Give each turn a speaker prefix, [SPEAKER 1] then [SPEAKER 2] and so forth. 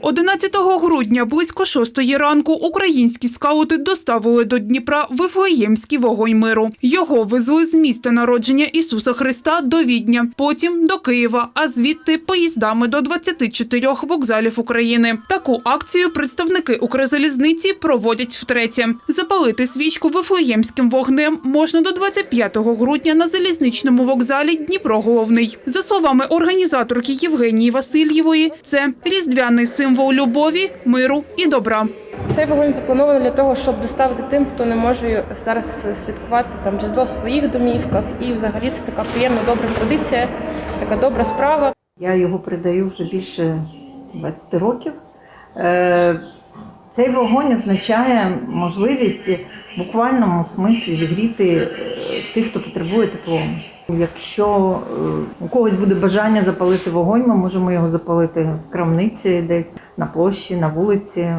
[SPEAKER 1] 11 грудня близько 6 ранку українські скаути доставили до Дніпра Вифлеємський вогонь миру. Його везли з місця народження Ісуса Христа до Відня, потім до Києва, а звідти поїздами до 24 вокзалів України. Таку акцію представники Укрзалізниці проводять втретє. Запалити свічку Вифлеємським вогнем можна до 25 грудня на залізничному вокзалі Дніпро Головний. За словами організаторки Євгенії Васильєвої, це різдвяний символ любові, миру і добра.
[SPEAKER 2] Цей вогонь запланований для того, щоб доставити тим, хто не може зараз святкувати там Різдво в своїх домівках. І взагалі це така приємна добра традиція, така добра справа.
[SPEAKER 3] Я його придаю вже більше 20 років. Е, Цей вогонь означає можливість в буквальному смислі зігріти е, тих, хто потребує теплом. Якщо е, у когось буде бажання запалити вогонь, ми можемо його запалити в крамниці, десь на площі, на вулиці.